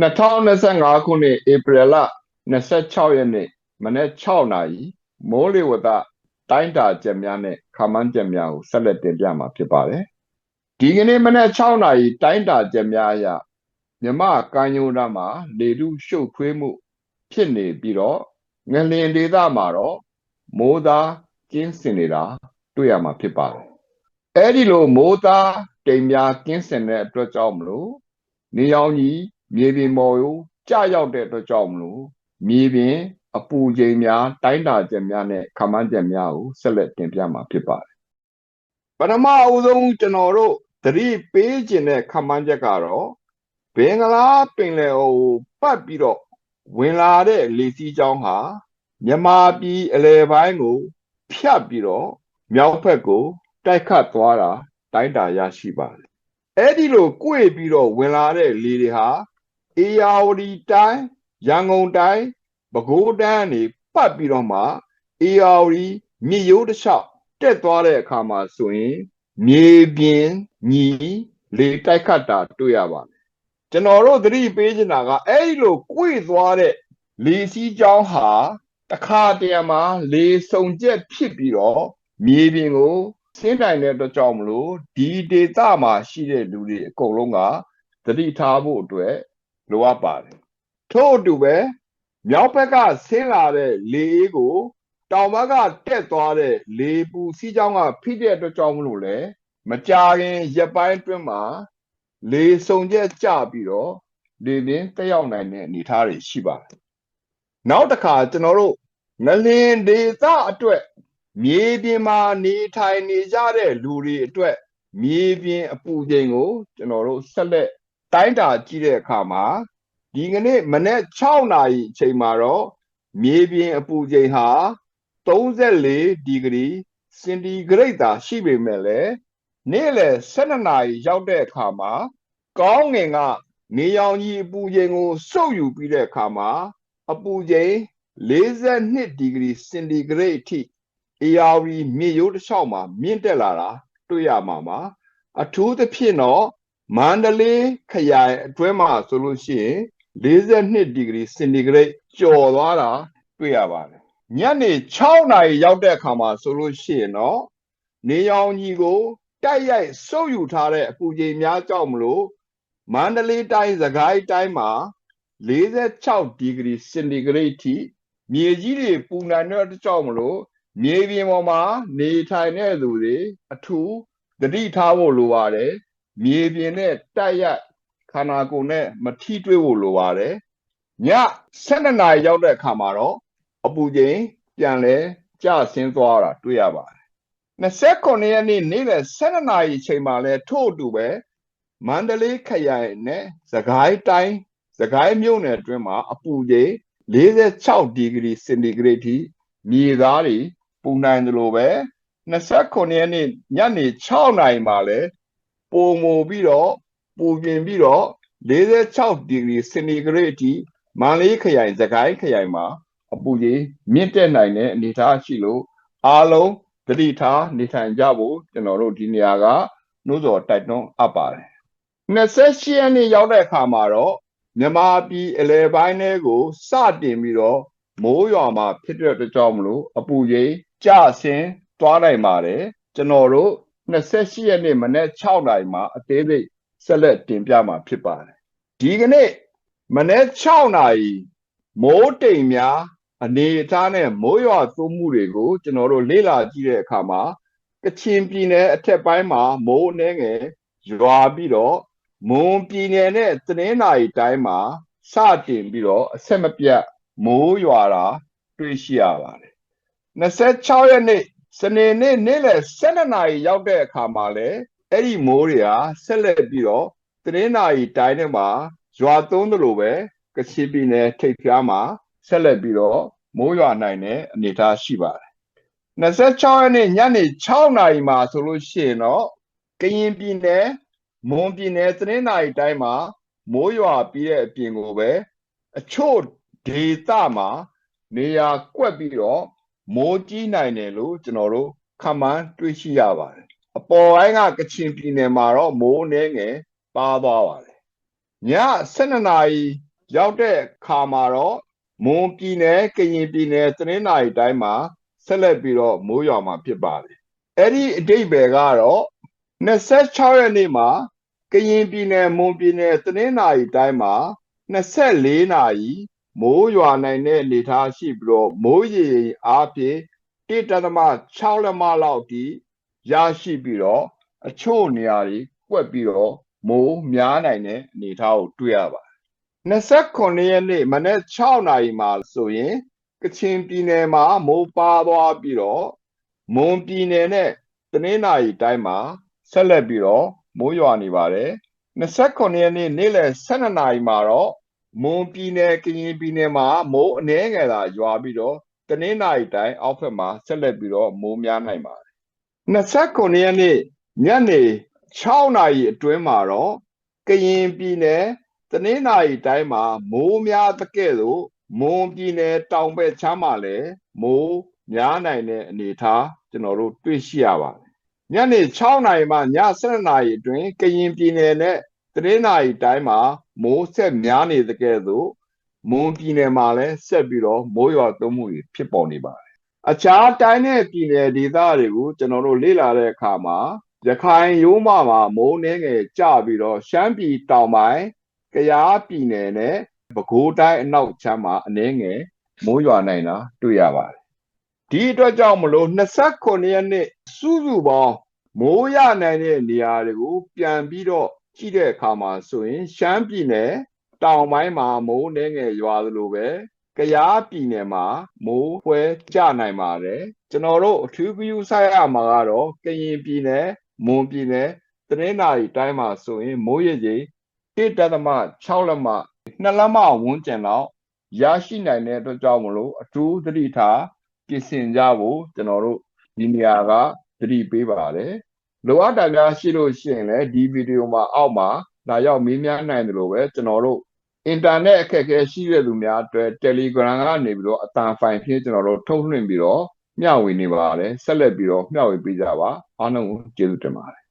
2025ခုနှစ်ဧပြီလ26ရက်နေ့မနက်6နာရီမိုးလေဝသတိုင်းတာချက်များနဲ့ခန့်မှန်းချက်များကိုဆက်လက်တင်ပြမှာဖြစ်ပါတယ်။ဒီကနေ့မနက်6နာရီတိုင်းတာချက်များအရမြမကမ်းရိုးတန်းမှာလေထုရှုပ်ထွေးမှု ဖြစ်နေပြီးတော့ငလျင်ဒေသမှာတော့မိုးသားကျင်းစင်နေတာတွေ့ရမှာဖြစ်ပါတယ်။အဲဒီလိုမိုးသားတိမ်များကျင်းစင်တဲ့အတွက်ကြောင့်မလို့နေရောင်ကြီး မြေပြင်ပေါ်ကိုကျရောက်တဲ့အတွက်ကြောင့်မလို့မြေပြင်အပူချိန်များတိုင်းတာချက်များနဲ့ခန့်မှန်းချက်များကိုဆက်လက်တင်ပြမှာဖြစ်ပါတယ်။ပထမအဦးဆုံးကျွန်တော်တို့သတိပေးခြင်းတဲ့ခန့်မှန်းချက်ကတော့ဘင်္ဂလားပင်လယ်အော်ကိုပတ်ပြီးတော့ဝင်လာတဲ့လေစီးကြောင်းဟာမြန်မာပြည်အလယ်ပိုင်းကို ဖြတ်ပြီးတော့မြောက်ဘက်ကို တိုက်ခတ်သွားတာတိုင်းတာရရှိပါတယ်။အဲဒီလို꿰ပြီးတော့ဝင်လာတဲ့လေတွေဟာ အေယာဝတီတိုင်းရန်ကုန်တိုင်းပဲခူးတိုင်းကနေပတ်ပြီးတော့မှအေယာဝတီမြစ်ရိုးတစ်လျှောက်တက်သွားတဲ့အခါမှာဆိုရင်မြေပြင်ညီလေတိုက်ခတ်တာတွေ့ရပါတယ်ကျွန်တော်တို့သတိပေးချင်တာကအဲ့ဒီလို꿰သွားတဲ့လေစီးကြောင်းဟာတခါတရံမှာလေစုံကျက်ဖြစ်ပြီးတော့မြေပြင်ကိုဆင်းတိုင်တဲ့အတွက်ကြောင့်မလို့ဒီဒေသမှာရှိတဲ့လူတွေအကုန်လုံးကသတိထားဖို့အတွက် လိုအပ်ပါတယ်ထို့အတူပဲမြောက်ဘက်ကဆင်းလာတဲ့လေအေးကို တောင်ဘက်ကတက်သွားတဲ့လေပူစီးကြောင်းကဖိတဲ့အတွက်ကြောင့်မလို့လေမကြာခင်ရက်ပိုင်းအတွင်းမှာလေစုံချက်ကျပြီးတော့လေပြင်းတက်ရောက်နိုင်တဲ့အနေအထားတွေရှိပါတယ်နောက်တစ်ခါကျွန်တော်တို့ငလင်ဒေသအတွက်မြေပြင်မှာနေထိုင်နေကြတဲ့လူတွေအတွက်မြေပြင်အပူချိန်ကို ကျွန်တော်တို့ဆက်လက် တိုင်းတာကြည့်တဲ့အခါမှာဒီကနေ့မနေ့6နာရီအချိန်မှာတော့မြေပြင်အပူချိန်ဟာ34ဒီဂရီစင်တီဂရိတ်သာရှိပေမဲ့လည်းနေ့လယ်12နာရီရောက်တဲ့အခါမှာကောင်းငင်ကနေရောင်ကြီးအပူချိန်ကိုစုပ်ယူပြီးတဲ့အခါမှာအပူချိန်42ဒီဂရီစင်တီဂရိတ်အထိအေယာဝီမြေရိုးတစ်လျှောက်မှာမြင့်တက်လာတာတွေ့ရမှာပါအထူးသဖြင့်တော့ မန္တလေးခရိုင်အတွင်းမှာဆိုလို့ရှိရင်42ဒီဂရီစင်တီဂရိတ်ကျော်သွားတာတွေ့ရပါတယ်ညနေ6နာရီရောက်တဲ့အခါမှာဆိုလို့ရှိရင်တော့နေရောင်ကြီးကိုတိုက်ရိုက်စုပ်ယူထားတဲ့အပူချိန်များကြောင့်မလို့မန္တလေးတိုင်းစကိုင်းတိုင်းမှာ46ဒီဂရီစင်တီဂရိတ်ထိမြေကြီးတွေပူနိုင်တဲ့ကြောင့်မလို့မြေပြင်ပေါ်မှာနေထိုင်တဲ့သူတွေအထူးသတိထားဖို့လိုပါတယ် မြေပြင်နဲ့တိုက်ရိုက်ခန္ဓာကိုယ်နဲ့မထိတွေ့ဖို့လိုပါတယ်ည7နာရီရောက်တဲ့အခါမှာတော့အပူချိန်ပြန်လဲကျဆင်းသွားတာတွေ့ရပါတယ်29ရက်နေ့နေ့လယ်7နာရီချိန်မှာလဲထို့အတူပဲမန္တလေးခရိုင်နဲ့စကိုင်းတိုင်းစကိုင်းမြို့နယ်အတွင်းမှာအပူချိန်46ဒီဂရီစင်တီဂရိတ်ထိမြေသားတွေပူနိုင်တယ်လို့ပဲ29ရက်နေ့ညနေ6နာရီမှာလဲ ပုံမူပြီးတော့ပူပြင်ပြီးတော့46ဒီဂရီစင်တီဂရိတ်အထိမန္တလေးခရိုင်စကိုင်းခရိုင်မှာအပူကြီးမြင့်တက်နိုင်တဲ့အနေအထားရှိလို့အားလုံးသတိထားနေထိုင်ကြဖို့ကျွန်တော်တို့ဒီနေရာကနှိုးဆော်တိုက်တွန်းအပ်ပါတယ်28ရက်နေ့ရောက်တဲ့အခါမှာတော့မြန်မာပြည်အလဲပိုင်းတွေကိုစတင်ပြီးတော့မိုးရွာမှာဖြစ်တဲ့အတွက်ကြောင့်မလို့အပူကြီးကျဆင်းသွားနိုင်ပါတယ်ကျွန်တော်တို့ 28ရက်နေ့မနေ့6နာရီမှာအသေးစိတ်ဆက်လက်တင်ပြမှာဖြစ်ပါတယ်ဒီကနေ့မနေ့6နာရီမိုးတိမ်များအနေအထားနဲ့မိုးရွာသွန်းမှုတွေကိုကျွန်တော်တို့လေ့လာကြည့်တဲ့အခါမှာကချင်ပြည်နယ်အထက်ပိုင်းမှာမိုးအနှဲငယ်ရွာပြီးတော့မွန်ပြည်နယ်နဲ့သင်းနာရီတိုင်းမှာစတင်ပြီးတော့အဆက်မပြတ်မိုးရွာတာတွေ့ရှိရပါတယ်26ရက်နေ့ စနေနေ့နေ့လယ်12နာရီရောက်တဲ့အခါမှာလည်းအဲ့ဒီမိုးတွေဟာဆက်လက်ပြီးတော့သတင်းနာရီတိုင်းထဲမှာရွာသွန်းသလိုပဲကချင်ပြည်နယ်ထိပ်ဖျားမှာဆက်လက်ပြီးတော့မိုးရွာနိုင်တဲ့အနေအထားရှိပါတယ်26ရက်နေ့ညနေ6နာရီမှာဆိုလို့ရှိရင်တော့ကရင်ပြည်နယ်မွန်ပြည်နယ်သတင်းနာရီတိုင်းမှာမိုးရွာပြီးတဲ့အပြင်ကိုပဲအချို့ဒေသမှာနေရာကွက်ပြီးတော့ မိုးကြီးနိုင်တယ်လို့ကျွန်တော်တို့ခန့်မှန်းတွေ့ရှိရပါတယ်အပေါ်ပိုင်းကကချင်ပြည်နယ်မှာတော့မိုးနှဲငယ်ပါသွားပါတယ်12နာရီရောက်တဲ့ခါမှာတော့မွန်ပြည်နယ်ကရင်ပြည်နယ်တနင်္သာရီတိုင်းမှာဆက်လက်ပြီးတော့မိုးရွာမှာဖြစ်ပါတယ်အဲ့ဒီအတိတ်ပဲကတော့26ရက်နေ့မှာကရင်ပြည်နယ်မွန်ပြည်နယ်တနင်္သာရီတိုင်းမှာ24နာရီ မိုးရွာနိုင်တဲ့အနေအထားရှိပြီးတော့မိုးရေအားဖြင့်1.6လက်မလောက်ထိရရှိပြီးတော့အချို့နေရာတွေကွက်ပြီးတော့မိုးများနိုင်တဲ့အနေအထားကိုတွေ့ရပါတယ်29ရက်နေ့မနေ့6နာရီမှာဆိုရင်ကချင်ပြည်နယ်မှာမိုးပါသွားပြီးတော့မွန်ပြည်နယ်နဲ့တနင်္သာရီတိုင်းမှာဆက်လက်ပြီးတော့မိုးရွာနေပါတယ်29ရက်နေ့နေ့လယ်12နာရီမှာတော့ မွန်ပြည်နယ်ကရင်ပြည်နယ်မှာမိုးအနည်းငယ်သာရွာပြီးတော့တနင်္သာရီတိုင်းအောက်ဘက်မှာဆက်လက်ပြီးတော့မိုးများနိုင်ပါတယ်29ရက်နေ့ညနေ6နာရီအတွင်းမှာတော့ကရင်ပြည်နယ်တနင်္သာရီတိုင်းမှာမိုးများတဲ့ကဲ့သို့မွန်ပြည်နယ်တောင်ဘက်ချမ်းမှာလည်းမိုးများနိုင်တဲ့အနေအထားကျွန်တော်တို့တွေ့ရှိရပါတယ်ညနေ6နာရီမှည7နာရီအတွင်းကရင်ပြည်နယ်နဲ့တနင်္သာရီတိုင်းမှာ မိုးဆက်များနေတဲ့ကဲ့သို့မွန်ပြည်နယ်မှာလည်းဆက်ပြီးတော့မိုးရွာသွန်းမှုတွေဖြစ်ပေါ်နေပါတယ်အခြားတိုင်းနဲ့ပြည်နယ်ဒေသတွေကိုကျွန်တော်တို့လေ့လာတဲ့အခါမှာရခိုင်ရိုးမမှာမိုးနှင်းငယ်ကျပြီးတော့ရှမ်းပြည်တောင်ပိုင်းကယားပြည်နယ်နဲ့ပဲခူးတိုင်းအနောက်ချမ်းမှာအနှဲငယ်မိုးရွာနိုင်တာတွေ့ရပါတယ်ဒီအတွက်ကြောင့်မလို့29ရက်နေ့စုစုပေါင်းမိုးရနိုင်တဲ့နေရာတွေကိုပြန်ပြီးတော့ ကြည့်တဲ့အခါမှာဆိုရင် ရှမ်းပြည်နယ်တောင်ပိုင်းမှာမိုးနှဲငယ်ရွာသလိုပဲကယားပြည်နယ်မှာမိုးဖွဲကျနိုင်ပါတယ်ကျွန်တော်တို့အထူးပြုဆိုင်ရမှာကတော့ကရင်ပြည်နယ်မွန်ပြည်နယ်တနင်္သာရီတိုင်းမှာဆိုရင် မိုးရေချိန်1.6လက်မ2လက်မဝန်းကျင်လောက်ရရှိနိုင်တဲ့အတွက်ကြောင့်မလို့အထူးသတိထားပြင်ဆင်ကြဖို့ကျွန်တော်တို့ဒီနေရာကသတိပေးပါတယ် လိုအပ်တာများရှိလို့ရှိရင်လည်းဒီဗီဒီယိုမှာအောက်မှာလာရောက်မေးမြန်းနိုင်တယ်လို့ပဲကျွန်တော်တို့အင်တာနက်အခက်အခဲရှိတဲ့လူများအတွက် Telegram ကနေပြီးတော့အတန်ဖိုင်ဖြင့်ကျွန်တော်တို့ထုတ်လွှင့်ပြီးတော့မျှဝေနေပါတယ်ဆက်လက်ပြီးတော့မျှဝေပေးကြပါအားလုံးကိုကျေးဇူးတင်ပါတယ်